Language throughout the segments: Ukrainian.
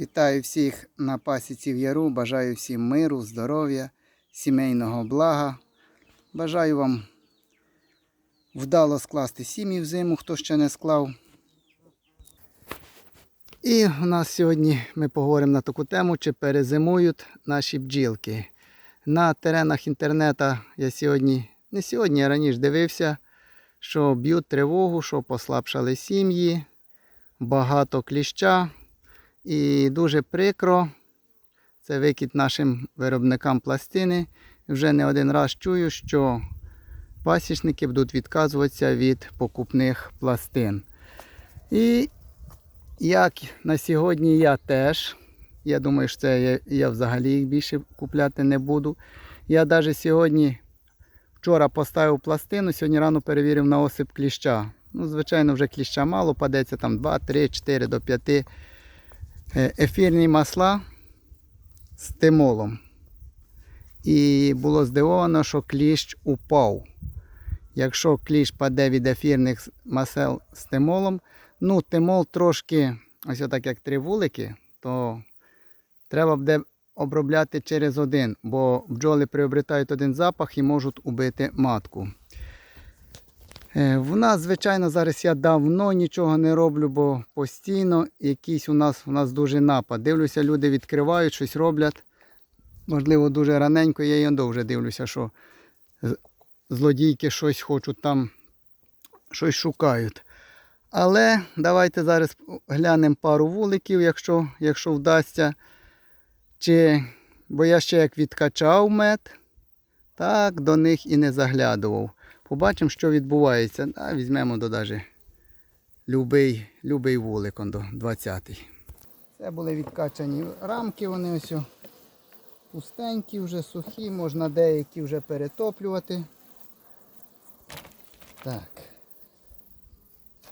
Вітаю всіх на пасіці в Яру. Бажаю всім миру, здоров'я, сімейного блага. Бажаю вам вдало скласти сім'ї в зиму, хто ще не склав. І у нас сьогодні ми поговоримо на таку тему, чи перезимують наші бджілки. На теренах інтернету я сьогодні, не сьогодні, а раніше дивився, що б'ють тривогу, що послабшали сім'ї, багато кліща. І дуже прикро, це викид нашим виробникам пластини. Вже не один раз чую, що пасічники будуть відказуватися від покупних пластин. І як на сьогодні я теж, я думаю, що це я, я взагалі їх більше купляти не буду. Я навіть сьогодні, вчора поставив пластину, сьогодні рано перевірив на осип кліща. Ну, звичайно, вже кліща мало, падеться там 2, 3, 4 до 5 е, ефірні масла з тимолом. І було здивовано, що кліщ упав. Якщо кліщ паде від ефірних масел з тимолом, ну тимол трошки, ось отак як три вулики, то треба буде обробляти через один, бо бджоли приобретають один запах і можуть убити матку. Е, В нас, звичайно, зараз я давно нічого не роблю, бо постійно якийсь у нас у нас дуже напад. Дивлюся, люди відкривають, щось роблять. Можливо, дуже раненько, я і вже дивлюся, що злодійки щось хочуть там, щось шукають. Але давайте зараз глянемо пару вуликів, якщо, якщо вдасться. Чи, бо я ще як відкачав мед, так до них і не заглядував. Побачимо, що відбувається. А, візьмемо до даже любий, любий вулик он до 20-й. Це були відкачані рамки, вони ось пустенькі, вже сухі, можна деякі вже перетоплювати. Так.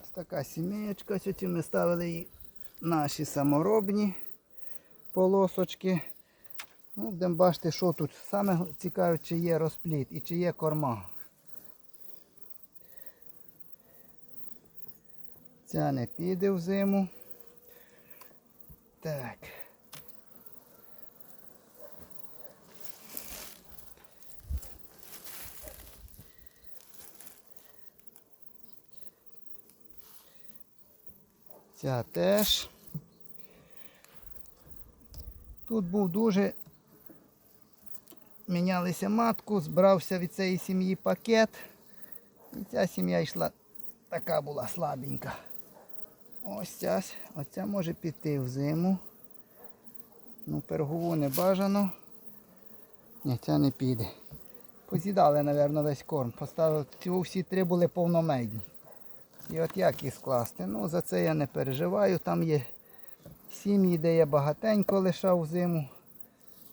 Ось така сімеєчка. Сьогодні ми ставили її наші саморобні полосочки. Ну, будемо бачити, що тут. Саме цікаве, чи є розпліт і чи є корма. Ця не піде в зиму. Так. Ця теж. Тут був дуже мінялися матку, збрався від цієї сім'ї пакет. І ця сім'я йшла, така була слабенька. Ось ця, оця може піти в зиму. Ну, пергову не бажано. Ні, ця не піде. Поз'їдали, мабуть, весь корм. Поставив, ці всі три були повномедні. І от як їх скласти? Ну, за це я не переживаю. Там є сім'ї, де я багатенько лишав зиму.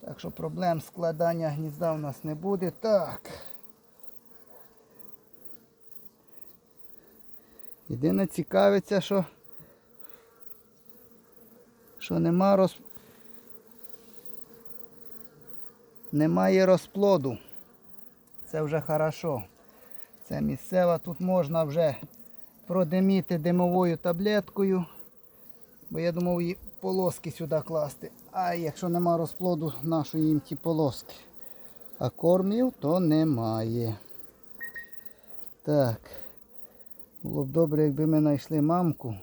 Так що проблем складання гнізда у нас не буде. Так. Єдине цікавиться, що, що нема роз... немає розплоду. Це вже хорошо. Це місцева, тут можна вже продиміти димовою таблеткою. Бо я думав її полоски сюди класти. А якщо нема розплоду, нащо їм ті полоски? А кормів то немає. Так. Було б добре, якби ми знайшли мамку.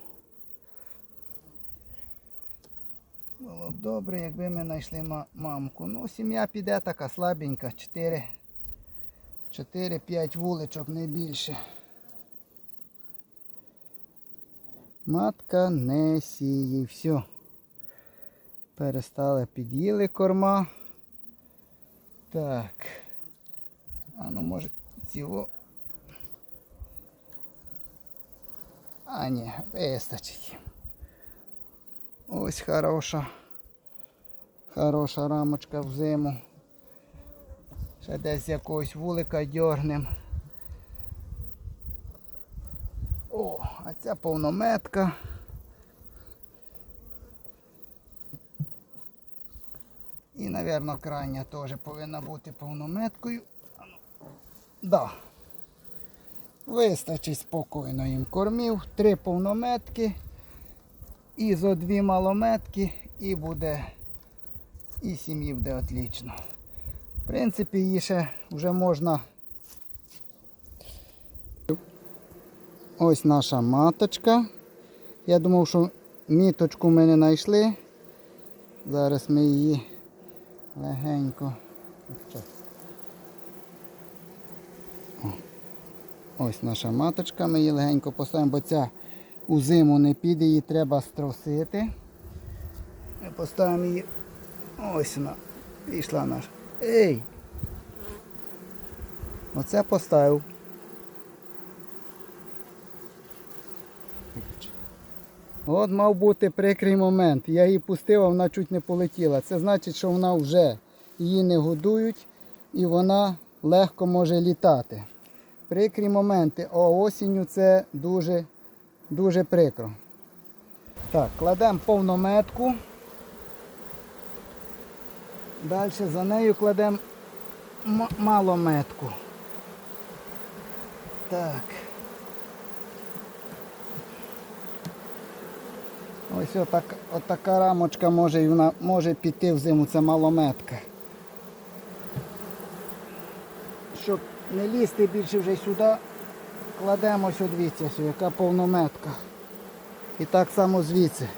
Було б добре, якби ми знайшли мамку. Ну, сім'я піде така слабенька, 4. 4-5 вуличок, не більше. Матка не сіє. Все. Перестали під'їли корма. Так. А ну може ціло. А ні, вистачить. Ось хороша. Хороша рамочка в зиму. Ще десь якогось вулика дьорнем. О, а ця повнометка. І, мабуть, крайня теж повинна бути повнометкою. Да. Вистачить спокійно їм кормів. Три повнометки. І зо дві малометки і буде, і сім'ї буде отлично. В принципі, її ще вже можна. Ось наша маточка. Я думав, що міточку ми не знайшли. Зараз ми її легенько. Ось наша маточка, ми її легенько поставимо, бо ця у зиму не піде, її треба струсити. Ми поставимо її. Ось вона. Пішла наша. Ей! Оце поставив. От мав бути прикрий момент. Я її пустив, а вона чуть не полетіла. Це значить, що вона вже її не годують і вона легко може літати. Прикрі моменти, а осінню це дуже, дуже прикро. Так, кладемо повнометку. Далі за нею кладемо малометку. Так. Ось отак, отака рамочка може, вона може піти в зиму, це малометка. Щоб не лізти більше вже сюди, кладемо ось, яка повнометка. І так само звідси.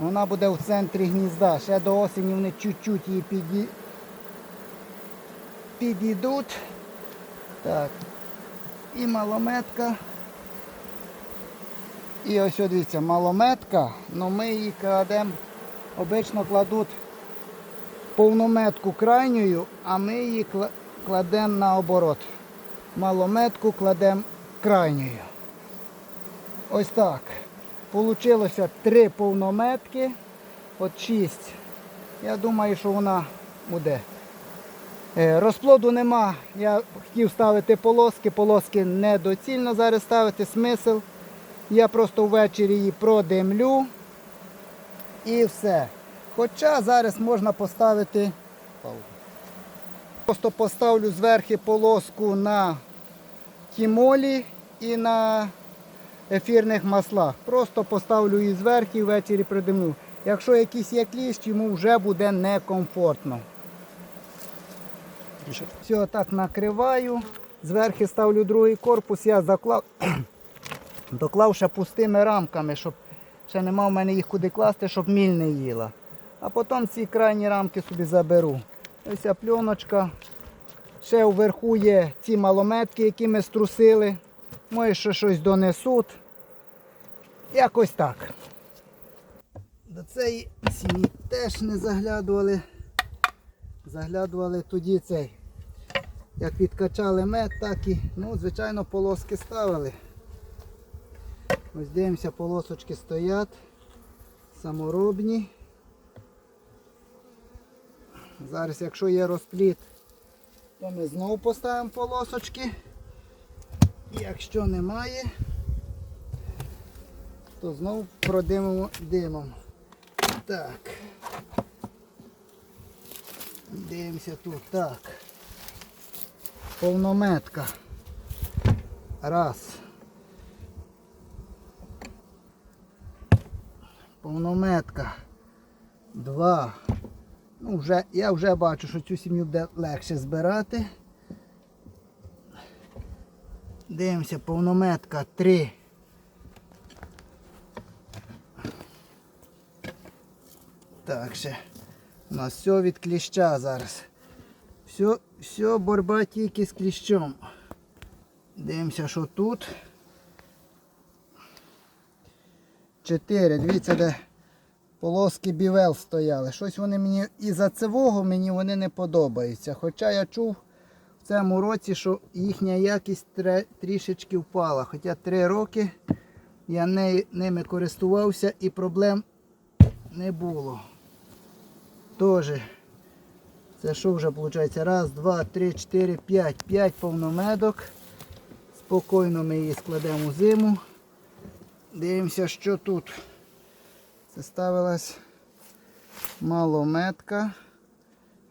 Вона буде в центрі гнізда. Ще до осені вони чуть-чуть її піді... підійдуть. Так. І малометка. І ось дивіться, малометка, але ми її кладемо, обично кладуть повнометку крайньою, а ми її кладемо наоборот. Малометку кладемо крайньою. Ось так. Получилося три повнометки, от шість. Я думаю, що вона буде. Е, Розплоду нема. Я хотів ставити полоски, полоски недоцільно зараз ставити, смисл. Я просто ввечері її продимлю і все. Хоча зараз можна поставити. Просто поставлю зверху полоску на тімолі і на ефірних маслах. Просто поставлю її зверху і ввечері придимлю. Якщо якийсь є кліщ, йому вже буде некомфортно. Все, так накриваю. Зверху ставлю другий корпус, я заклав. Доклав ще пустими рамками, щоб ще нема в мене їх куди класти, щоб міль не їла. А потім ці крайні рамки собі заберу. Ось ця пленочка. Ще вверху є ці малометки, які ми струсили. Може, ще щось донесуть. Якось так. До цієї сім'ї теж не заглядували. Заглядували тоді цей. Як відкачали мед, так і, ну, звичайно, полоски ставили. Ось дивимося, полосочки стоять, саморобні. Зараз, якщо є розпліт, то ми знову поставимо полосочки. Якщо немає, то знову продимимо димом. Так. Дивимося тут. Так. Повнометка. Раз. повнометка. Два. Ну, вже, я вже бачу, що цю сім'ю буде легше збирати. Дивимося, повнометка. Три. Так, ще. У нас все від кліща зараз. Все, все боротьба тільки з кліщом. Дивимося, що тут. Чотири. Дивіться, де полоски бівел стояли. Щось вони мені і за цевого мені вони не подобаються. Хоча я чув в цьому році, що їхня якість трішечки впала. Хоча три роки я ними користувався і проблем не було. Тоже. Це що вже виходить? Раз, два, три, чотири, п'ять. П'ять повномедок. Спокійно ми її складемо у зиму. Дивимося, що тут. Це ставилась малометка,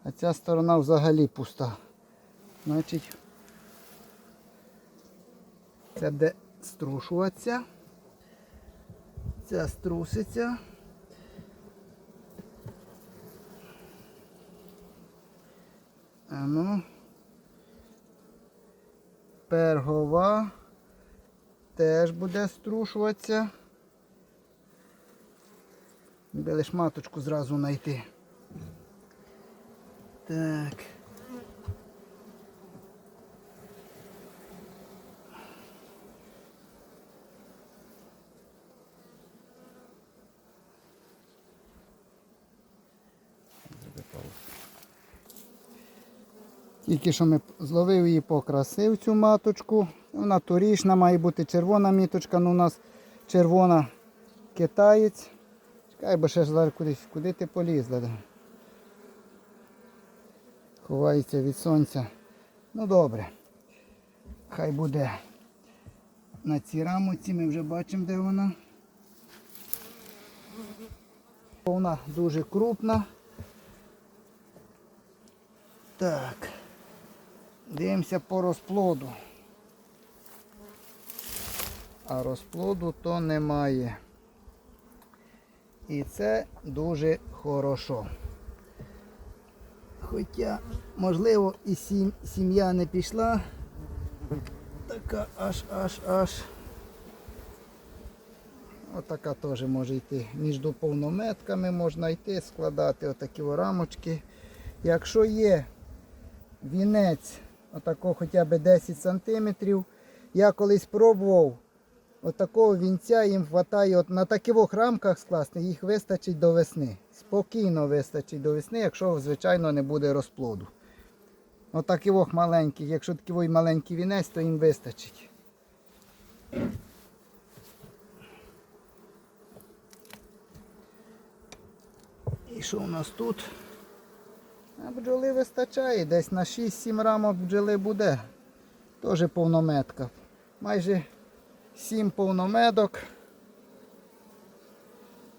а ця сторона взагалі пуста. Значить, це де струшуватися. Це струситься. А ну. Пергова теж буде струшуватися. Буде лише маточку зразу знайти. Так. Тільки що ми зловив її покрасив цю маточку. Вона торічна, має бути червона міточка, ну у нас червона китаєць. Чекай, бо ще ж зараз кудись, куди ти полізла? Ховається від сонця. Ну добре. Хай буде на цій рамоці, ми вже бачимо, де вона. Вона дуже крупна. Так. Дивимося по розплоду. А розплоду то немає. І це дуже хорошо. Хоча, можливо, і сім'я не пішла. Така аж аж аж. Отака теж може йти. Між повнометками можна йти, складати отакі рамочки. Якщо є вінець отакого хоча б 10 см, я колись пробував отакого вінця їм вистачає от на таких рамках скласти, їх вистачить до весни. Спокійно вистачить до весни, якщо, звичайно, не буде розплоду. Отаких маленьких, якщо такий маленький вінець, то їм вистачить. І що у нас тут? А бджоли вистачає, десь на 6-7 рамок бджоли буде. Теж повнометка. Майже 7 повномедок.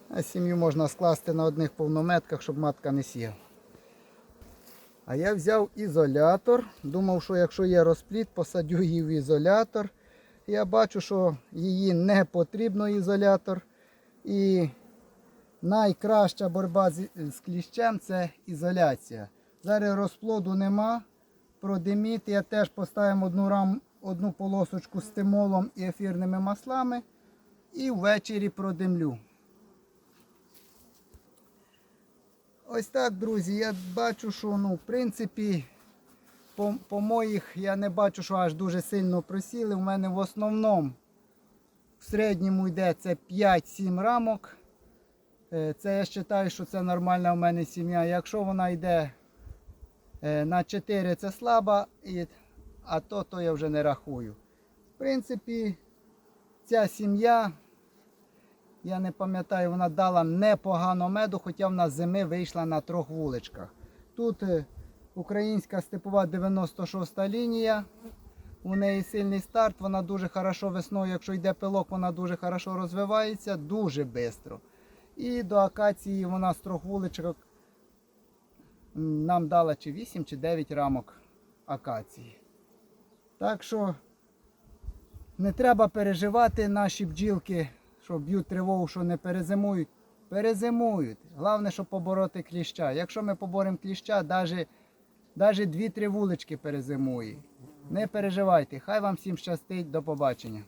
А сім'ю можна скласти на одних повнометках, щоб матка не сіла. А я взяв ізолятор. Думав, що якщо є розпліт, посадю її в ізолятор. Я бачу, що її не потрібно ізолятор. І найкраща боротьба з, кліщем це ізоляція. Зараз розплоду нема. Продиміт. Я теж поставив одну, рам, одну полосочку з тимолом і ефірними маслами. І ввечері продимлю. Ось так, друзі. Я бачу, що ну, в принципі, по, по моїх я не бачу, що аж дуже сильно просіли. У мене в основному в середньому йде це 5-7 рамок. Е, Це я вважаю, що це нормальна у мене сім'я. Якщо вона йде на 4, це слаба, а то, то я вже не рахую. В принципі, ця сім'я, я не пам'ятаю, вона дала непогано меду, хоча вона зими вийшла на трьох вуличках. Тут е, українська степова 96 лінія. У неї сильний старт, вона дуже хорошо весною, якщо йде пилок, вона дуже хорошо розвивається, дуже швидко. І до акації вона з трьох вуличок нам дала чи 8, чи 9 рамок акації. Так що не треба переживати наші бджілки, що б'ють тривогу, що не перезимують. Перезимують. Головне, щоб побороти кліща. Якщо ми поборемо кліща, навіть, навіть 2-3 вулички перезимує. Не переживайте. Хай вам всім щастить. До побачення.